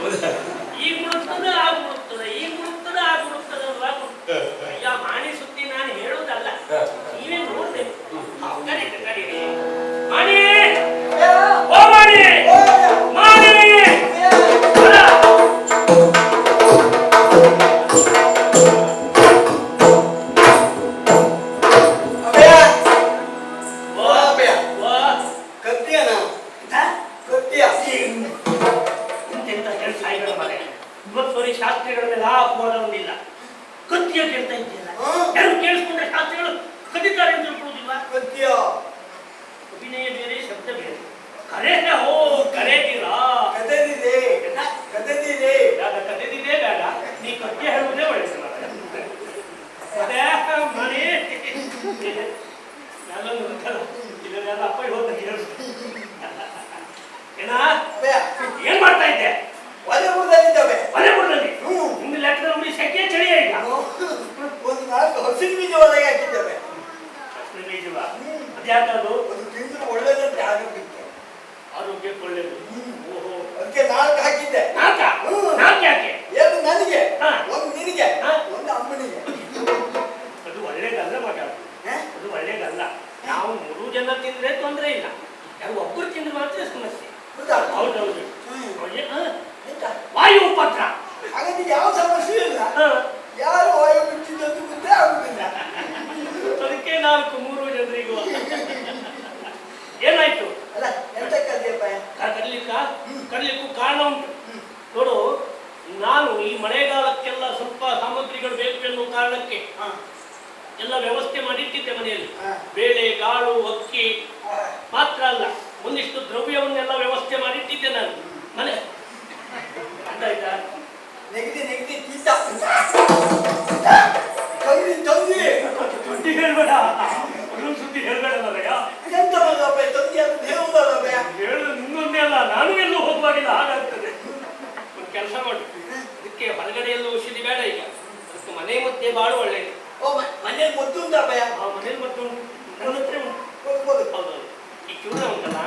どう。ಅಂತ ಹೇಳ್ತಾ ಇದ್ದೀರಾ ಯಾರು ಕೇಳಿಸ್ಕೊಂಡ್ರೆ ಶಾಸ್ತ್ರಗಳು ಅಂತ ತಿಳ್ಕೊಳ್ಳೋದಿಲ್ವಾ? ಸತ್ಯ. ಅಭಿನಯ ಬೇರೆ ಶಬ್ದ ಬೇರೆ. ಕರೆದಿರಾ ಕದದಿದೆ. ಕದದಿದೆ. ಬೇಡ ಕದದಿದೆ ಬೇಡ. ನೀ ಕತ್ತೆ ಹೇಳುವುದೇ ಒಳ್ಳೆಯದು ಅದೇ ಮನೆ ನಾನೊಂದು ನಿನಗೆ ನಾಲ್ಕು ಹಾಕಿದ್ದೆ. ನಾಲ್ಕ? ನಾಲ್ಕು ಯಾಕೆ? ಏನು ನನಗೆ ಒಂದು ನಿನಗೆ ಒಂದು ಅಮ್ಮನಿಗೆ. ಅದು ಒಳ್ಳೇದಲ್ಲ ಮಗ. ಅದು ಒಳ್ಳೇದಲ್ಲ. ನಾವು ಮೂರು ಜನ ತಿಂದ್ರೆ ತೊಂದರೆ ಇಲ್ಲ. ಯಾರು ಒಬ್ಬರು ತಿಂದ್ರೆ ಮಾತ್ರ ಸಮಸ್ಯೆ. ಹೌದೌದು. ವಾಯು ಉಪದ್ರ. ಹಾಗಾದ್ರೆ ಯಾವ ಸಮಸ್ಯೆ ಇಲ್ಲ? ಯಾರು ವಾಯು ಬಿಟ್ಟಿದ್ದು ಗೊತ್ತೇ ಆಗುದಿಲ್ಲ. ಅದಕ್ಕೆ ನಾಲ್ಕು ಮೂರು ಜನರಿಗೂ. ಏನಾಯ್ತು? ಕರೀಲಿಕ್ಕೂ ಕಾರಣ ಉಂಟು. ನೋಡು ನಾನು ಈ ಮಳೆಗಾಲಕ್ಕೆಲ್ಲ ಸ್ವಲ್ಪ ಸಾಮಗ್ರಿಗಳು ಬೇಕು ಎನ್ನುವ ಕಾರಣಕ್ಕೆ ಎಲ್ಲ ವ್ಯವಸ್ಥೆ ಮಾಡಿಟ್ಟಿದ್ದೆ ಮನೆಯಲ್ಲಿ. ಬೇಳೆ ಗಾಳು ಅಕ್ಕಿ ಮಾತ್ರ ಅಲ್ಲ ಒಂದಿಷ್ಟು ದ್ರವ್ಯವನ್ನೆಲ್ಲ ವ್ಯವಸ್ಥೆ ಮಾಡಿಟ್ಟಿದ್ದೆ ನಾನು. ಮನೆ. ಆಯ್ತಾ ನೆಗಡಿ ಸುದ್ದಿ ಹೇಳ್ಬೇಡ ನನಗೆ. ನಾನು ಎಲ್ಲೂ ಹೋಗುವಾಗಿಲ್ಲ ಹಾಗಾಗ್ತದೆ. ಒಂದು ಕೆಲಸ ಮಾಡು. ಅದಕ್ಕೆ ಹೊರಗಡೆಯಲ್ಲೂ ಔಷಧಿ ಬೇಡ ಈಗ. ಅದಕ್ಕೆ ಮನೆ ಮದ್ದೆ ಬಾಳು ಒಳ್ಳೆಯದು ಓ ಮನೇಲಿ ಮದ್ದು ಅಂತ ಭಯ ಮನೇಲಿ ಮದ್ದು ನನ್ನ ಹತ್ರ ಹೌದೌದು ಈ ಚೂರ್ಣ ಉಂಟಲ್ಲ?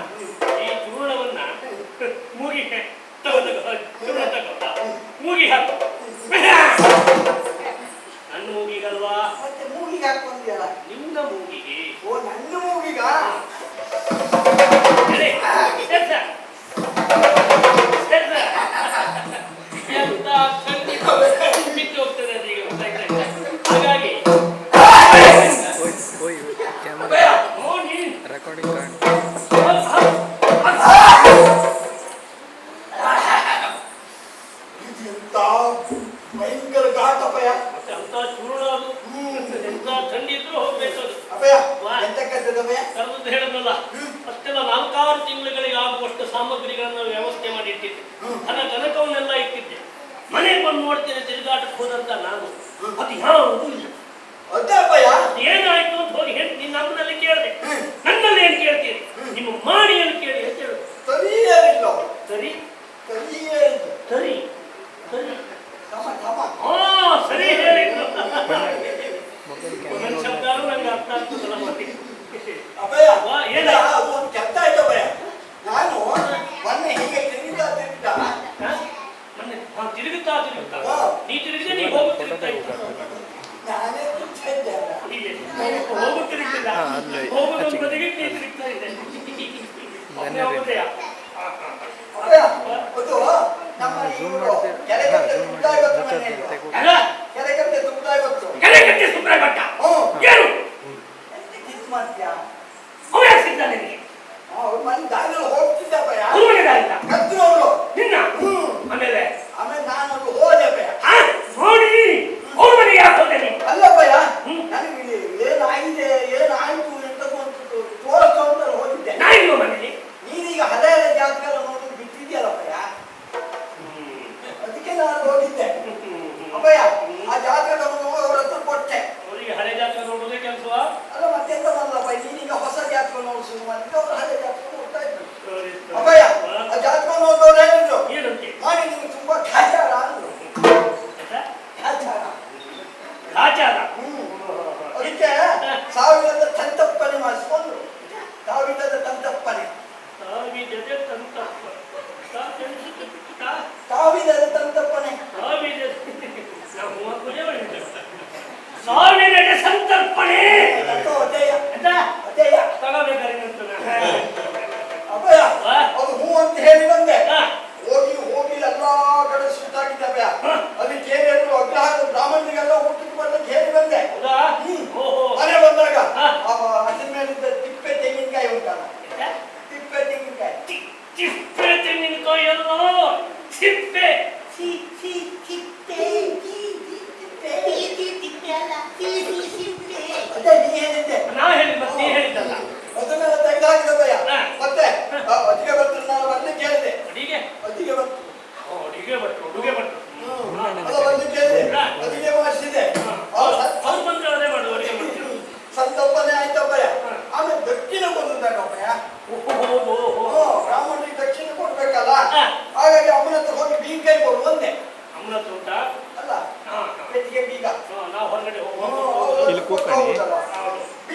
ಹೌದು,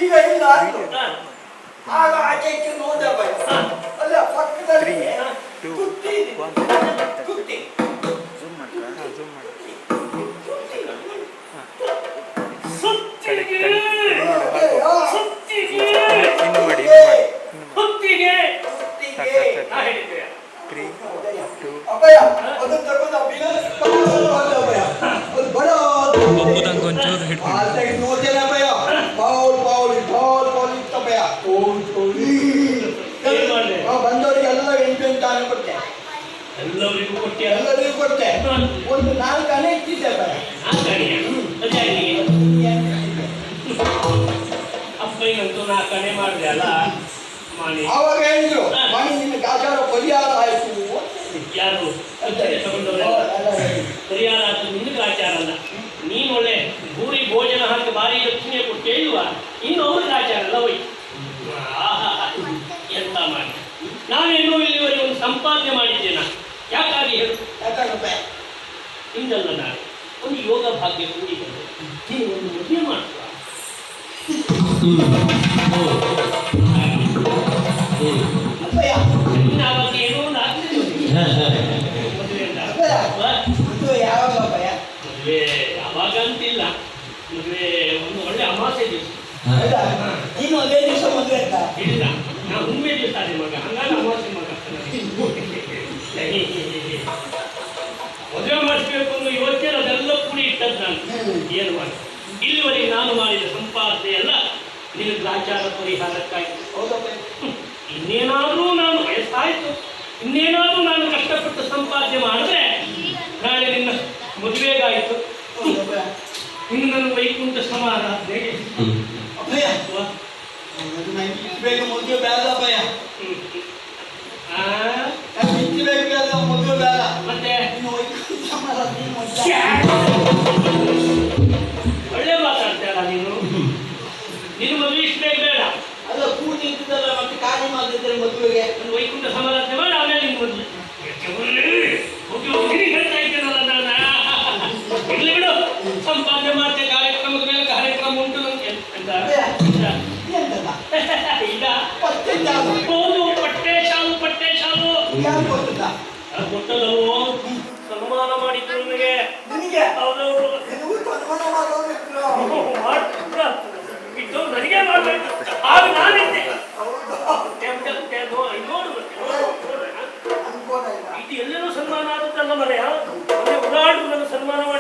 ಈಗ ಇಲ್ಲ. ಆಗ ಆಚೆ ಈಚೆ ನೋಡಿದೆ ಭಯ ಅಲ್ಲ ಪಕ್ಕದಲ್ಲಿ ಕುತ್ತಿ ಕುತ್ತಿ ಜೂಮ್ ಮಾಡ್ತಾ ಜೂಮ್ ಮಾಡಿ ಸುತ್ತಿಗೆ ಆ, ಸುತ್ತಿಗೆ ಇನ್ನು ಮಾಡಿ ಇನ್ನು ಮಾಡಿ ಇನ್ನು ಮಾಡಿ ಸುತ್ತಿಗೆ ಕುಟ್ಟಿಗೆ. ನಾ ಹೇಳಿದ್ದೆ. ತ್ರೀ ಟೂ ಅಭಯ ಅದನ್ನ ತಗೊಂಡು ಎಲ್ಲರಿಗೂ ಕೊಟ್ಟೆ ಒಂದು ನಾಲ್ಕು ಆನೆ ಇಟ್ಟಿದ್ದೆ ಅಭಯ ಅಪ್ಪಯ್ಯಂತೂ ನಾಲ್ಕು ಕಣೆ ಮಾಡಿದೆ ಅಲ್ಲ? ಆವಾಗ ಹೇಳಿದ್ರು ಮಣಿ ನಿನ್ನ ಗಾಚಾರ ಪರಿಹಾರ ಆಯ್ತು ಯಾರು ಅಜ್ಜನೆ ತಗೊಂಡವರೆಲ್ಲ ಪರಿಹಾರ ಆಯ್ತು ನಿನ್ನ ಆಚಾರ ಅಲ್ಲ ನೀನು ಒಳ್ಳೆ ಭೂರಿ ಭೋಜನ ಹಾಕಿ ಭಾರಿ ದಕ್ಷಿಣೆ ಕೊಟ್ಟೇ ಇಲ್ವಾ ಇನ್ನು ಅವ್ರಿಗೆ ಆಚಾರ ಅಲ್ಲ ಹೋಯ್ ಆಹಾ, ಎಂತ ಮಾಡಿ ನಾವೇನೋ ಇಲ್ಲಿವರೆಗೆ ಒಂದು ಸಂಪಾದನೆ ಮಾಡಿದ್ದೇನ ಯಾಕಾಗಿ ಹೇಳು ಯಾಕಂದ್ರೆ ಇಂದಲ್ಲ ನಾಳೆ ಒಂದು ಯೋಗ ಭಾಗ್ಯ ಕೂಡಿ ಬಂದು ನೀವು ಒಂದು ಮದುವೆ ಮಾಡುವ ಅಭಯ ಆವಾಗ ಏನೋ ಒಂದು ಆಗ್ತಿದೆ ಮದುವೆ ಅಂತ ಅಭಯ ಅಲ್ವಾ? ಇದು ಯಾವಾಗ ಅಭಯ ಮದುವೆ ಯಾವಾಗ ಅಂತಿಲ್ಲ ಮದುವೆ ಒಂದು ಒಳ್ಳೆ ಅಮಾಸೆ ದಿವಸ ನೀನು ಅದೇ ದಿವಸ ಮದುವೆ ಅಂತ ಇಲ್ಲ ನಾ ಹುಣ್ಮೆ ದಿವಸ ಅದೇ ಮಗ ಹಂಗಾಗಿ ಅಮಾಸೆ ಮಗ ಮದುವೆ ಮಾಡಿಸ್ಬೇಕು ಅನ್ನೋ ಅದೆಲ್ಲ ಕೂಡಿ ಇಟ್ಟದ್ದು ನಾನು ಏನು ಮಾಡಿ ಇಲ್ಲಿವರೆಗೆ ನಾನು ಮಾಡಿದ ಸಂಪಾದನೆ ಎಲ್ಲ ನಿನ್ನ ಗ್ರಾಚಾರ ಪರಿಹಾರಕ್ಕಾಗಿ. ಹೌದಪ್ಪ. ಹ್ಮ್. ಇನ್ನೇನಾದರೂ ನಾನು ವಯಸ್ಸಾಯ್ತು. ಇನ್ನೇನಾದರೂ ನಾನು ಕಷ್ಟಪಟ್ಟು ಸಂಪಾದನೆ ಮಾಡಿದ್ರೆ ನಾಳೆ ನಿನ್ನ ಮದುವೆಗಾಯಿತು. ಹೌದಪ್ಪ. ಇನ್ನು ನನ್ನ ವೈಕುಂಠ ಸಮಾರಾಧನೆಗೆ ಅಭಯ ಅಲ್ವಾ? ಅದು ನಂಗೆ ಇಷ್ಟು ಬೇಗ ಮದುವೆ ಬೇಡ ಅಭಯ ಹ್ಮ್. ಆ, ನಂಗೆ ಇಷ್ಟು ಬೇಗ ಬೇಡ. ಮದುವೆ. ಬೇಡ ಮತ್ತೆ ನೀನು ವೈಕುಂಠ ಸಮಾರಾಧನೆ ಮಾಡ್ತಾ. ಛ್ಯಾ! ಒಳ್ಳೆ ಮಾತಾಡ್ತೀಯಲ್ಲ ನೀನು ನಿನ್ನ ಮದುವೆ ಇಷ್ಟ ಬೇಗ ಬೇಡ ಅಲ್ಲ ಕೂಡಿ ಇದ್ದದಲ್ಲ ಮತ್ತೆ ಮಾಡಿದ್ರೆ ಮದುವೆಗೆ ಒಂದು ವೈಕುಂಠ ಸಮಾರಾಧನೆ ಮಾಡಿ ಆಮೇಲೆ ನಿಮ್ಗೆ ಮದುವೆ. ಹೋಗಿ ಹೋಗಿ ನಿನಗೆ ಹೇಳ್ತಾ ಇದ್ದೇನಲ್ಲ ನಾನು. ಇರ್ಲಿ ಬಿಡು. ಸಂಪಾದನೆ ಮಾಡ್ತೆ ಕಾರ್ಯಕ್ರಮದ ಮೇಲೆ ಕಾರ್ಯಕ್ರಮ ಉಂಟು ನಮ್ಗೆ ಅಂತ ಎಂತದ? ಇಲ್ಲ. ಹೌದು ಪಟ್ಟೆ ಶಾಲು ಪಟ್ಟೆ ಶಾಲು. ಸನ್ಮಾನ ಮಾಡಿದ್ರು ನನಗೆ? ನಿನಗೆ ಹೌದೌದು ನಿನಗೂ ಮಾಡಬೇಕು ಆಗ ನಾನಿದ್ದೆ. ಇದು ಎಲ್ಲರೂ ಸನ್ಮಾನ ಆಗುತ್ತಲ್ಲ ಮನೆಯ? ಉದಾಹರಣೆ ಸನ್ಮಾನ ಮಾಡಿದ್ದು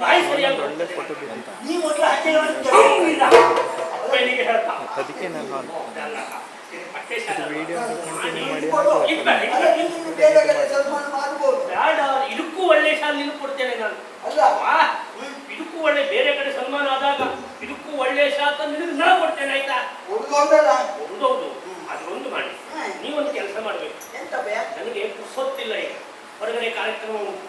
ಬಾಯಿ ಅದಕ್ಕೆ ನಾನು ಇದಕ್ಕೂ ಒಳ್ಳೆ ಶಾಲೆಯನ್ನು ಕೊಡ್ತೇನೆ ನಾನು. ಅಲ್ವಾ ಇದಕ್ಕೂ ಒಳ್ಳೆ ಬೇರೆ ಕಡೆ ಸನ್ಮಾನ ಆದಾಗ ಇದಕ್ಕೂ ಒಳ್ಳೆ ಶಾಖ ನಿಮಗೆ ನಾ ಕೊಡ್ತೇನೆ ಆಯ್ತಾ? ಹೌದೌದು ಅದೊಂದು ಮಾಡಿ. ನೀವೊಂದು ಕೆಲಸ ಮಾಡಬೇಕು. ನನಗೆ ಪುಸೊತ್ತಿಲ್ಲ ಈಗ. ಹೊರಗಡೆ ಕಾರ್ಯಕ್ರಮ ಉಂಟು.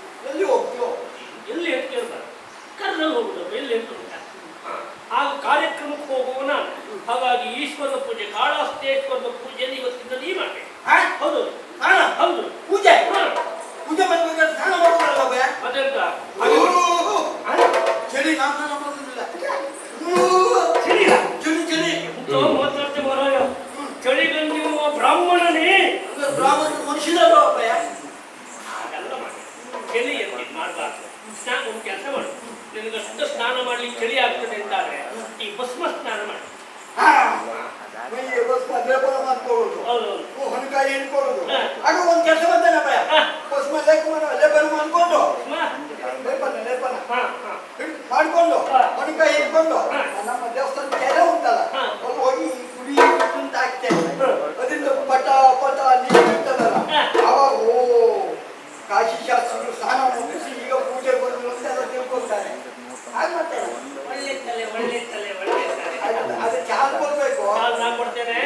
ಅಲ್ಲೇ ಮಾಡ್ಕೊಂಡು. ನಮ್ಮ ದೇವಸ್ಥಾನ ಎಲ್ಲ ಉಂಟಲ್ಲ ಅಲ್ಲಿ ಹೋಗಿ ಓ ಕಾಶಿ ಶಾಸ್ತ್ರಗಳು ಸ್ನಾನ ಮುಗಿಸಿ ಈಗ ಪೂಜೆ ಬರಲು ಅಂತೆಲ್ಲ ತಿಳ್ಕೊಳ್ತಾರೆ ಹಾಗೆ ಮಾಡ್ತಾರೆ ಒಳ್ಳೆ ತಲೆ ಒಳ್ಳೆ ತಲೆ ಒಳ್ಳೆ ಅದಕ್ಕೆ ಕೊಡ್ಬೇಕು. ನಾನು ಕೊಡ್ತೇನೆ.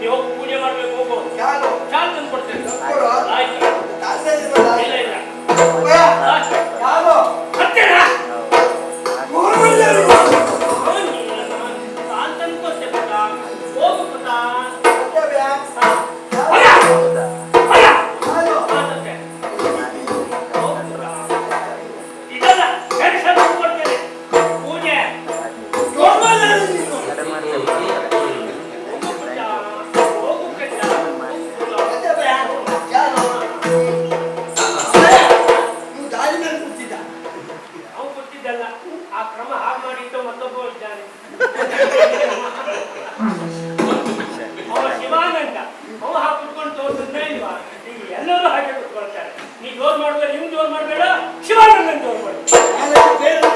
ನೀವು ಪೂಜೆ ಮಾಡಬೇಕು ಹೋಗು. ಚಾಲು. ನೀ ಜೋರ್ ಮಾಡ್ತಾರೆ ನೀವು ಜೋರ್ ಮಾಡಬೇಡ ಶಿವಾನಂದನ್ ಜೋರ್ ಮಾಡಿ